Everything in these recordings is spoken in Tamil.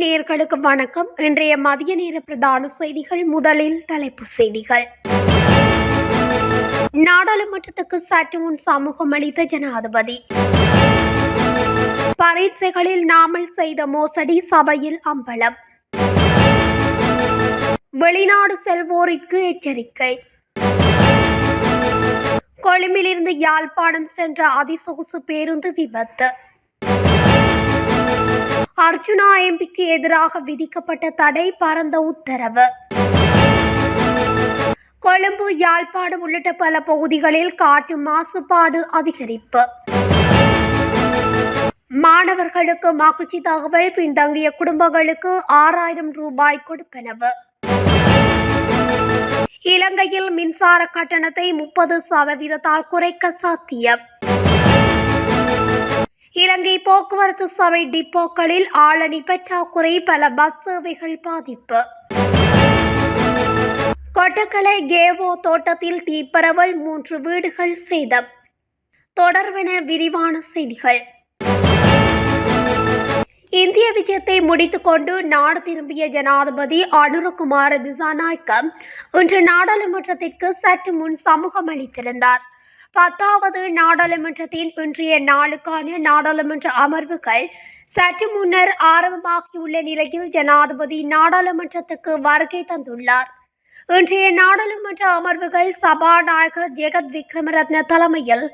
நேயர்களுக்கு வணக்கம். இன்றைய மதிய நேர பிரதான செய்திகள் முதலில் தலைப்பு செய்திகள். நாடாளுமன்றத்துக்கு சற்று முன் சமூகம் அளித்த ஜனாதிபதி. பரீட்சைகளில் நாமல் செய்த மோசடி சபையில் அம்பலம். வெளிநாடு செல்வோரிற்கு எச்சரிக்கை. கொழும்பிலிருந்து யாழ்ப்பாணம் சென்ற அதிசொகுசு பேருந்து விபத்து. அர்ஜுனா எம்பிக்கு எதிராக விதிக்கப்பட்ட தடை பரந்த உத்தரவு. கொழும்பு யாழ்ப்பாணம் உள்ளிட்ட பல பகுதிகளில் காற்று மாசுபாடு அதிகரிப்பு. மாணவர்களுக்கு மகிழ்ச்சி தகவல் பின்தங்கிய குடும்பங்களுக்கு ஆறாயிரம் ரூபாய் கொடுப்பனவு. இலங்கையில் மின்சார கட்டணத்தை முப்பது சதவீதத்தால் குறைக்க சாத்தியம். இலங்கை போக்குவரத்து சபை டிப்போக்களில் ஆளணி பற்றாக்குறை பல பஸ் சேவைகள் பாதிப்பு. கொட்டக்கலை கேவோ தோட்டத்தில் தீப்பரவல் மூன்று வீடுகள் சேதம். தொடர்வென விரிவான செய்திகள். இந்திய விஜயத்தை முடித்துக்கொண்டு நாடு திரும்பிய ஜனாதிபதி அனுரகுமார திசாநாயக்கம் இன்று நாடாளுமன்றத்திற்கு சற்று முன் சமூகம் அளித்திருந்தார் பத்தாவது நாடாளுமன்றத்தின் இன்றைய நாளுக்கான நாடாளுமன்ற அமர்வுகள் சற்று முன்னர் ஆரம்பமாகியுள்ள நிலையில் ஜனாதிபதி நாடாளுமன்றத்துக்கு வருகை தந்துள்ளார். இன்றைய நாடாளுமன்ற அமர்வுகள் சபாநாயகர் ஜெகத் விக்ரமரத்ன தலைமையில்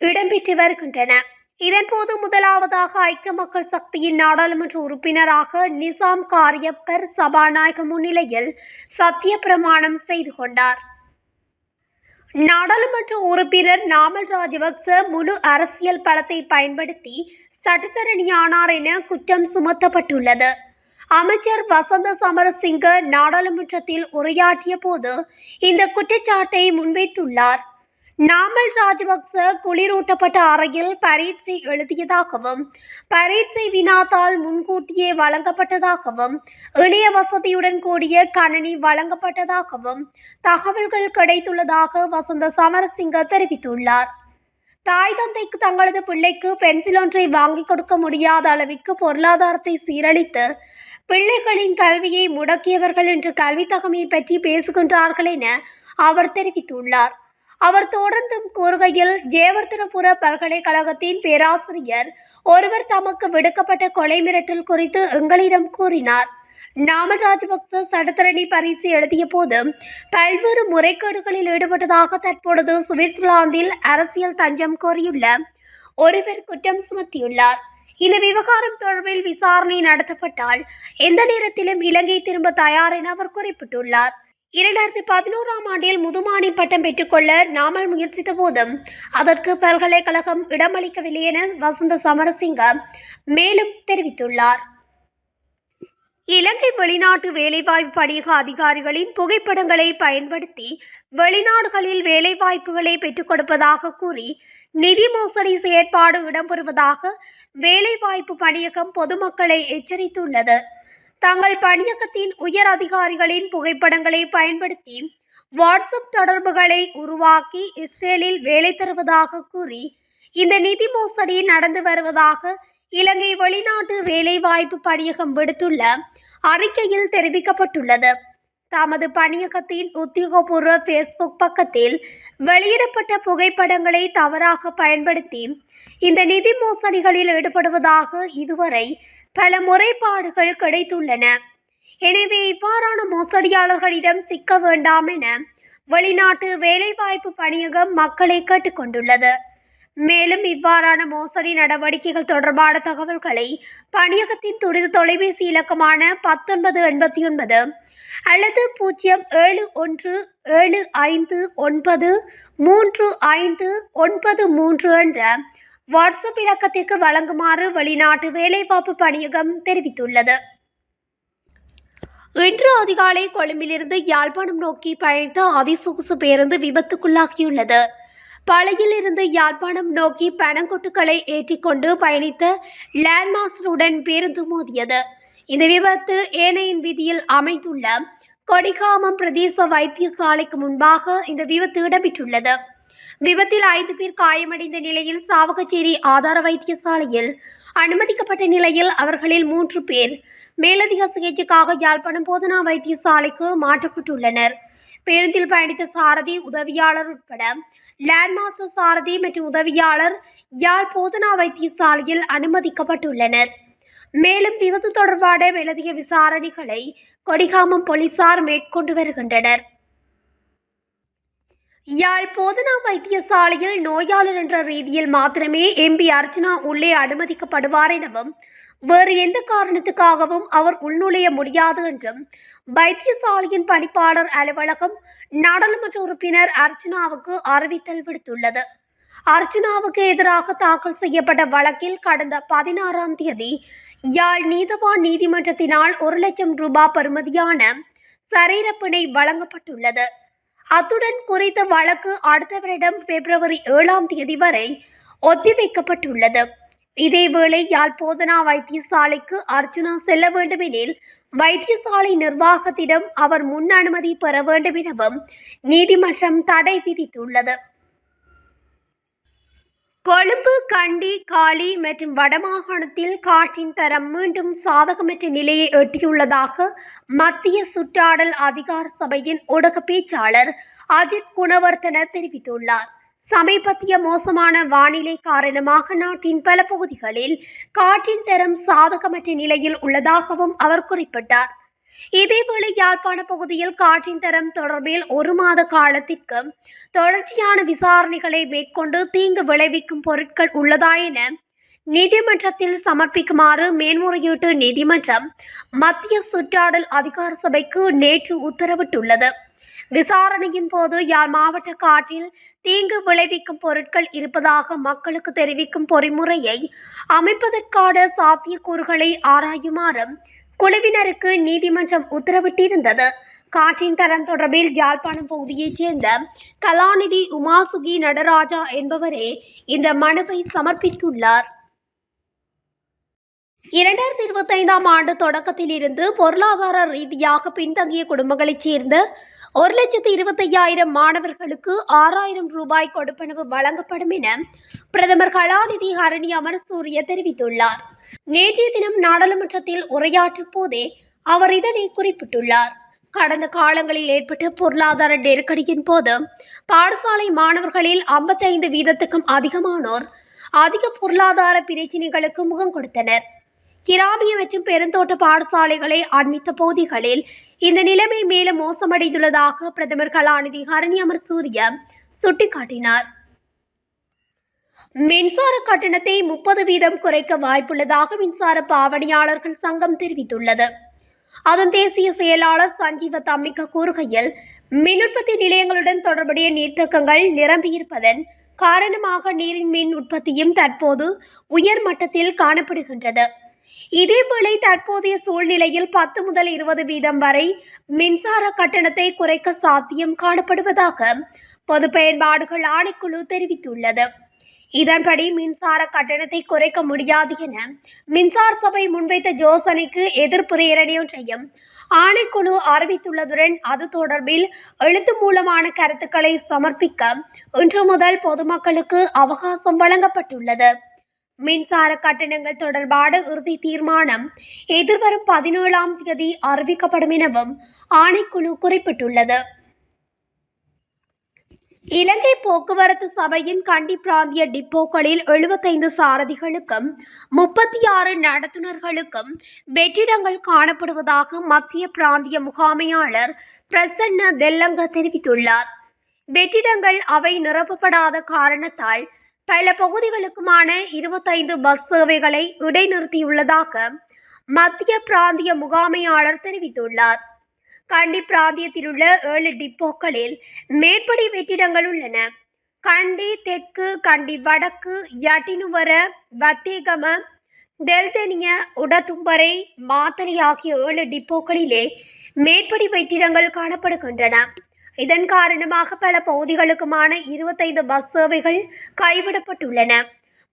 இடம்பெற்று வருகின்றன. இதன்போது முதலாவதாக ஐக்கிய மக்கள் சக்தியின் நாடாளுமன்ற உறுப்பினராக நிசாம் காரியப்பர் சபாநாயக முன்னிலையில் சத்திய பிரமாணம் செய்து கொண்டார். நாடாளுமன்ற உறுப்பினர் நாமல் ராஜபக்ச முழு அரசியல் பலத்தை பயன்படுத்தி சட்டத்தரணியானார் என குற்றம் சுமத்தப்பட்டுள்ளது. அமைச்சர் வசந்த சமரசிங்க நாடாளுமன்றத்தில் உரையாற்றிய போது இந்த குற்றச்சாட்டை முன்வைத்துள்ளார். நாமல் ராஜபக்ச குளிரூட்டப்பட்ட அறையில் பரீட்சை எழுதியதாகவும் பரீட்சை வினாத்தால் முன்கூட்டியே வழங்கப்பட்டதாகவும் இணைய வசதியுடன் கூடிய கணனி வழங்கப்பட்டதாகவும் தகவல்கள் கிடைத்துள்ளதாக வசந்த சமரசிங்க தெரிவித்துள்ளார். தாய் தந்தைக்கு தங்களது பிள்ளைக்கு பென்சில் ஒன்றை வாங்கி கொடுக்க முடியாத அளவிற்கு பொருளாதாரத்தை சீரழித்து பிள்ளைகளின் கல்வியை முடக்கியவர்கள் என்று கல்வி தகமையை பற்றி பேசுகின்றார்கள் என அவர் தெரிவித்துள்ளார். அவர் தொடர்ந்தும் கூறுகையில் ஜேவர்தனபுர பல்கலைக்கழகத்தின் பேராசிரியர் ஒருவர் தமக்கு விடுக்கப்பட்ட கொலை மிரட்டல் குறித்து எங்களிடம் கூறினார். நாமல் ராஜபக்ச சடத்தரணி பரிசு எழுதிய போது பல்வேறு முறைகேடுகளில் ஈடுபட்டதாக தற்பொழுது சுவிட்சர்லாந்தில் அரசியல் தஞ்சம் கோரியுள்ள ஒருவர் குற்றம் சுமத்தியுள்ளார். இந்த விவகாரம் தொடர்பில் விசாரணை நடத்தப்பட்டால் எந்த நேரத்திலும் இலங்கை திரும்ப தயார் என அவர் குறிப்பிட்டுள்ளார். இரண்டாயிரத்தி பதினோராம் ஆண்டில் முதுமானி பட்டம் பெற்றுக்கொள்ள நாமல் முயற்சித்த போதும் அதற்கு பல்கலைக்கழகம் இடமளிக்கவில்லை என வசந்த சமரசிங்க மேலும் தெரிவித்துள்ளார். இலங்கை வெளிநாட்டு வேலைவாய்ப்பு பணியக அதிகாரிகளின் புகைப்படங்களை பயன்படுத்தி வெளிநாடுகளில் வேலைவாய்ப்புகளை பெற்றுக் கொடுப்பதாக கூறி நிதி மோசடி செயற்பாடு இடம்பெறுவதாக வேலைவாய்ப்பு பணியகம் பொதுமக்களை எச்சரித்துள்ளது. தங்கள் பணியகத்தின் உயர் அதிகாரிகளின் புகைப்படங்களை பயன்படுத்தி வாட்ஸ்அப் தொடர்புகளை உருவாக்கி இஸ்ரேலில் வேலை தருவதாக கூறி இந்த நிதி மோசடி நடந்து வருவதாக இலங்கை வெளிநாட்டு வேலைவாய்ப்பு பணியகம் விடுத்துள்ள அறிக்கையில் தெரிவிக்கப்பட்டுள்ளது. தமது பணியகத்தின் உத்தியோகபூர்வ ஃபேஸ்புக் பக்கத்தில் வெளியிடப்பட்ட புகைப்படங்களை தவறாக பயன்படுத்தி இந்த நிதி மோசடிகளில் ஈடுபடுவதாக இதுவரை பல முறைப்பாடுகள் கிடைத்துள்ளன. எனவே இவ்வாறான மோசடியாளர்களிடம் சிக்க வேண்டாம் என வெளிநாட்டு வேலைவாய்ப்பு பணியகம் மக்களை கேட்டுக்கொண்டுள்ளது. மேலும் இவ்வாறான மோசடி நடவடிக்கைகள் தொடர்பான தகவல்களை பணியகத்தின் துரித தொலைபேசி இலக்கமான பத்தொன்பது எண்பத்தி ஒன்பது அல்லது பூஜ்ஜியம் ஏழு ஒன்று ஏழு ஐந்து ஒன்பது மூன்று ஐந்து ஒன்பது மூன்று என்ற வாட்ஸ்அப் இலக்கத்திற்கு வழங்குமாறு வெளிநாட்டு வேலைவாய்ப்பு பணியகம் தெரிவித்துள்ளது. இன்று அதிகாலை கொழும்பிலிருந்து யாழ்ப்பாணம் நோக்கி பயணித்த அதிசொகுசு பேருந்து விபத்துக்குள்ளாகியுள்ளது. பழையில் இருந்து யாழ்ப்பாணம் நோக்கி பனங்கொட்டுக்களை ஏற்றிக்கொண்டு பயணித்த லேண்ட்மாஸ்டருடன் பேருந்து மோதியது. இந்த விபத்து ஏனையின் வீதியில் அமைந்துள்ள கொடிகாமம் பிரதேச வைத்தியசாலைக்கு முன்பாக இந்த விபத்து இடம்பெற்றுள்ளது. விபத்தில் ஐந்து பேர் காயமடைந்த நிலையில் சாவகச்சேரி ஆதார வைத்தியசாலையில் அனுமதிக்கப்பட்ட நிலையில் அவர்களில் மூன்று பேர் மேலதிக சிகிச்சைக்காக யாழ்ப்பாணம் போதனா வைத்தியசாலைக்கு மாற்றப்பட்டுள்ளனர். பேருந்தில் பயணித்த சாரதி உதவியாளர் உட்பட லேண்ட் மாஸ்டர் சாரதி மற்றும் உதவியாளர் யாழ் போதனா வைத்தியசாலையில் அனுமதிக்கப்பட்டுள்ளனர். மேலும் விபத்து தொடர்பான மேலதிக விசாரணைகளை கொடிகாமம் போலீசார் மேற்கொண்டு வருகின்றனர். யாழ் போதனா வைத்தியசாலையில் நோயாளர் என்ற ரீதியில் மாத்திரமே எம்பி அர்ச்சனா உள்ளே அனுமதிக்கப்படுவார் எனவும் வேறு எந்த காரணத்துக்காகவும் அவர் உள்நுழைய முடியாது என்றும் வைத்தியசாலையின் பணிப்பாளர் அலுவலகம் நாடாளுமன்ற உறுப்பினர் அர்ச்சனாவுக்கு அறிவித்தல் விடுத்துள்ளது. அர்ச்சனாவுக்கு எதிராக தாக்கல் செய்யப்பட்ட வழக்கில் கடந்த பதினாறாம் தேதி யாழ் நீதவான் நீதிமன்றத்தினால் ஒரு லட்சம் ரூபாய் பெறுமதியான சரீரப்பிணை வழங்கப்பட்டுள்ளது. அத்துடன் குறித்த வழக்கு அடுத்த வருடம் பிப்ரவரி ஏழாம் தேதி வரை ஒத்திவைக்கப்பட்டுள்ளது. இதேவேளை யாழ் போதனா வைத்தியசாலைக்கு அர்ஜுனா செல்ல வேண்டுமெனில் வைத்தியசாலை நிர்வாகத்திடம் அவர் முன் அனுமதி பெற வேண்டும் எனவும் நீதிமன்றம் தடை விதித்துள்ளது. கொழும்பு கண்டி காலி மற்றும் வடமாகாணத்தில் காற்றின் தரம் மீண்டும் சாதகமற்ற நிலையை எட்டியுள்ளதாக மத்திய சுற்றாடல் அதிகார சபையின் ஊடக பேச்சாளர் அஜித் குணவர்த்தன தெரிவித்துள்ளார். சமீபத்திய மோசமான வானிலை காரணமாக நாட்டின் பல பகுதிகளில் காற்றின் தரம் சாதகமற்ற நிலையில் உள்ளதாகவும் அவர் குறிப்பிட்டார். இதேவேளை யாழ்ப்பாண பகுதியில் காற்றின் தரம் தொடர்பில் ஒரு மாத காலத்திற்கு தொடர்ச்சியான விசாரணைகளை மேற்கொண்டு தீங்கு விளைவிக்கும் பொருட்கள் உள்ளதா என நீதிமன்றத்தில் சமர்ப்பிக்குமாறு மேன்முறையீட்டு நீதிமன்றம் மத்திய சுற்றாடல் அதிகார சபைக்கு நேற்று உத்தரவிட்டுள்ளது. விசாரணையின் போது யாழ் மாவட்ட காற்றில் தீங்கு விளைவிக்கும் பொருட்கள் இருப்பதாக மக்களுக்கு தெரிவிக்கும் பொறிமுறையை அமைப்பதற்கான சாத்தியக்கூறுகளை ஆராயுமாறு குழுவினருக்கு நீதிமன்றம் உத்தரவிட்டிருந்தது. காற்றின் தரம் தொடர்பில் யாழ்ப்பாணம் பகுதியைச் சேர்ந்த கலாநிதி உமாசுகி நடராஜா என்பவரே இந்த மனுவை சமர்ப்பித்துள்ளார். இரண்டாயிரத்தி இருபத்தைந்தாம் ஆண்டு தொடக்கத்தில் இருந்து பொருளாதார ரீதியாக பின்தங்கிய குடும்பங்களைச் சேர்ந்த ஒரு லட்சத்து இருபத்தையாயிரம் மாணவர்களுக்கு ஆறாயிரம் ரூபாய் கொடுப்பனவு வழங்கப்படும் என பிரதமர் கலாநிதி ஹரணி அமரசூரிய தெரிவித்துள்ளார். நேற்றைய தினம் நாடாளுமன்றத்தில் உரையாற்றும் போதே அவர் இதனை குறிப்பிட்டுள்ளார். கடந்த காலங்களில் ஏற்பட்ட பொருளாதார நெருக்கடியின் போது பாடசாலை மாணவர்களில் ஐம்பத்தைந்து வீதத்துக்கும் அதிகமானோர் அதிக பொருளாதார பிரச்சினைகளுக்கு முகம் கொடுத்தனர். கிராமிய மற்றும் பெருந்தோட்ட பாடசாலைகளை அண்மித்த பகுதிகளில் இந்த நிலைமை மேலும் மோசமடைந்துள்ளதாக பிரதமர் கலாநிதி ஹரணி அமர் சூரிய சுட்டிக்காட்டினார். மின்சார கட்டணத்தை முப்பது வீதம் குறைக்க வாய்ப்புள்ளதாக மின்சார பாவனையாளர்கள் சங்கம் தெரிவித்துள்ளது. அதன் தேசிய செயலாளர் சஞ்சீவ தம்மிக்க கூறுகையில் மின் உற்பத்தி நிலையங்களுடன் தொடர்புடைய நீர்த்தக்கங்கள் நிரம்பியிருப்பதன் காரணமாக நீரின் மின் உற்பத்தியும் தற்போது உயர் மட்டத்தில் காணப்படுகின்றது. இதேவேளை தற்போதைய சூழ்நிலையில் பத்து முதல் இருபது வீதம் வரை மின்சார கட்டணத்தை குறைக்க சாத்தியம் காணப்படுவதாக பொது பயன்பாடுகள் ஆணைக்குழு தெரிவித்துள்ளது. இதன்படி மின்சார கட்டணத்தை குறைக்க முடியாது என மின்சார சபை முன்வைத்த யோசனைக்கு எதிர்ப்பு பிரேரணையொன்றையும் ஆணைக்குழு அறிவித்துள்ளதுடன் அது தொடர்பில் எழுத்து மூலமான கருத்துக்களை சமர்ப்பிக்க இன்று முதல் பொதுமக்களுக்கு அவகாசம் வழங்கப்பட்டுள்ளது. மின்சார கட்டணங்கள் தொடர்பான இறுதி தீர்மானம் எதிர்வரும் பதினேழாம் தேதி அறிவிக்கப்படும் எனவும் ஆணைக்குழு குறிப்பிட்டுள்ளது. இலங்கை போக்குவரத்து சபையின் கண்டி பிராந்திய டிப்போக்களில் எழுபத்தைந்து சாரதிகளுக்கும் முப்பத்தி ஆறு நடத்துனர்களுக்கும் வெற்றிடங்கள் காணப்படுவதாக மத்திய பிராந்திய முகாமையாளர் பிரசன்ன தெல்லங்க தெரிவித்துள்ளார். வெற்றிடங்கள் அவை நிரப்பப்படாத காரணத்தால் பல பகுதிகளுக்குமான இருபத்தைந்து பஸ் சேவைகளை இடைநிறுத்தியுள்ளதாக மத்திய பிராந்திய முகாமையாளர் தெரிவித்துள்ளார். கண்டி பிராந்தியத்தில் உள்ள ஏழு டிப்போக்களில் மேற்படி வெற்றிடங்கள் உள்ளன. கண்டி தெற்கு கண்டி வடக்கு யட்டினுவர வத்தேகம தெல்தெனிய உடத்தும்பரை மாத்தளை ஆகிய ஏழு டிப்போக்களிலே மேற்படி வெற்றிடங்கள் காணப்படுகின்றன. இதன் காரணமாக பல பகுதிகளுக்குமான இருபத்தைந்து பஸ் சேவைகள் கைவிடப்பட்டுள்ளன.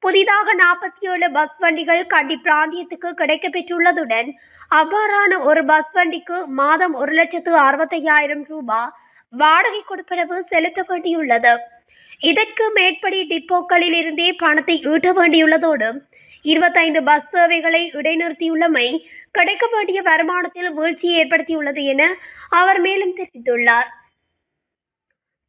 புதிதாக நாற்பத்தி ஏழு பஸ் வண்டிகள் கண்டி பிராந்தியத்துக்கு கிடைக்கப்பெற்றுள்ளதுடன் அவ்வாறான ஒரு பஸ் வண்டிக்கு மாதம் ஒரு லட்சத்து அறுபத்தையாயிரம் ரூபாய் வாடகை கொடுப்பனவு செலுத்த வேண்டியுள்ளது. இதற்கு மேற்படி டிப்போக்களில் இருந்தே பணத்தை ஈட்ட வேண்டியுள்ளதோடு இருபத்தைந்து பஸ் சேவைகளை இடைநிறுத்தியுள்ளமை கிடைக்க வேண்டிய வருமானத்தில் வீழ்ச்சியை ஏற்படுத்தியுள்ளது என அவர் மேலும் தெரிவித்துள்ளார்.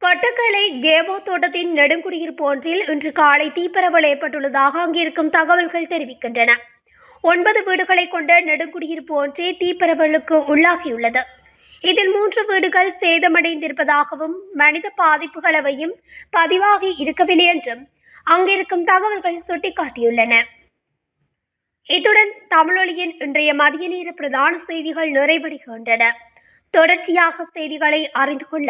கொட்டக்கலை கேவோ தோட்டத்தின் நெடுங்குடியிருப்பு ஒன்றில் இன்று காலை தீப்பரவல் ஏற்பட்டுள்ளதாக அங்கிருக்கும் தகவல்கள் தெரிவிக்கின்றன. ஒன்பது வீடுகளை கொண்ட நெடுங்குடியிருப்பு ஒன்றே தீப்பரவலுக்கு உள்ளாகியுள்ளது. இதில் மூன்று வீடுகள் சேதமடைந்திருப்பதாகவும் மனித பாதிப்புகள் அவையும் பதிவாகி இருக்கவில்லை என்றும் அங்கிருக்கும் தகவல்கள் சுட்டிக்காட்டியுள்ளன. இத்துடன் தமிழொலியின் இன்றைய மதிய நேர பிரதான செய்திகள் நிறைவடைகின்றன. தொடர்ச்சியாக செய்திகளை அறிந்து கொள்ள